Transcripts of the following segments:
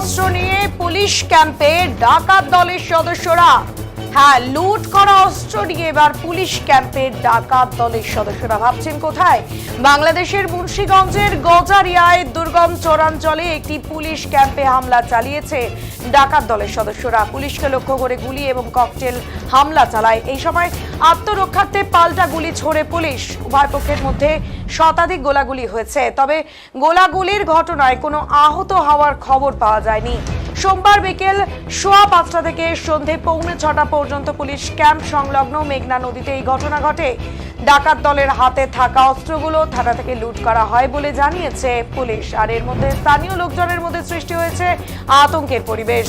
অস্ত্র নিয়ে পুলিশ ক্যাম্পে ডাকাত দলের সদস্যরা। হ্যাঁ লুট করা অস্ত্র নিয়ে এবার পুলিশ ক্যাম্পে ডাকাত দলের সদস্যরা ভাবছেন কোথায়? বাংলাদেশের মুন্সীগঞ্জের গজারিয়ায় দুর্গম চরাঞ্চলে একটি পুলিশ ক্যাম্পে হামলা চালিয়েছে ডাকাত দলের সদস্যরা। পুলিশকে লক্ষ্য করে গুলি এবং ককটেল হামলা চালায়। এই সময় আত্মরক্ষার্থে পাল্টা গুলি ছোড়ে পুলিশ। উভয় পক্ষের মধ্যে শতাধিক গোলাগুলি হয়েছে। তবে গোলাগুলির ঘটনায় কোনো আহত হওয়ার খবর পাওয়া যায়নি। সোমবার বিকেল সোয়া পাঁচটা থেকে সন্ধে পৌনে ছটা পর্যন্ত পুলিশ ক্যাম্প সংলগ্ন মেঘনা নদীতে এই ঘটনা ঘটে। ডাকাত দলের হাতে থাকা অস্ত্রগুলো থানা থেকে লুট করা হয় বলে জানিয়েছে পুলিশ। আর এর মধ্যে স্থানীয় লোকজনের মধ্যে সৃষ্টি হয়েছে আতঙ্কের পরিবেশ।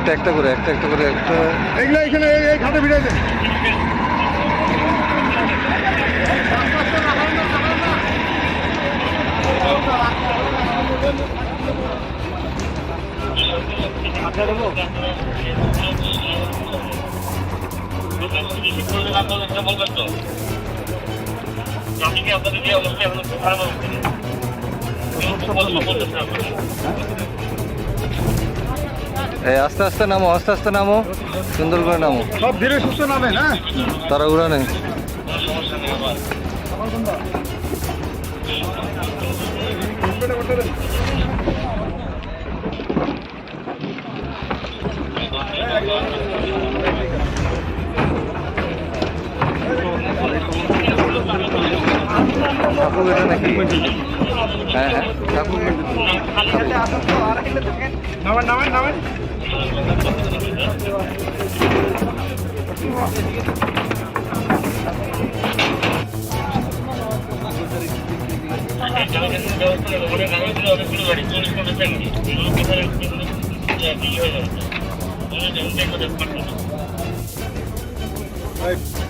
একটা একটা করে একটা একটা করে একটা। এইগুলো এখানে এই- এই খাটে ভিড়ে কি আপনাদের যে অবস্থা এখন খুব খারাপ অবস্থা? এই আস্তে আস্তে নামো আস্তে আস্তে নামো। সুন্দর করে নামো। সব ধীরে সুস্থ নামেন হ্যাঁ? তারা ঠাকুর এটা নাকি? হ্যাঁ হ্যাঁ। ঠাকুর নামেন নামেন নামেন। অনেকগুলো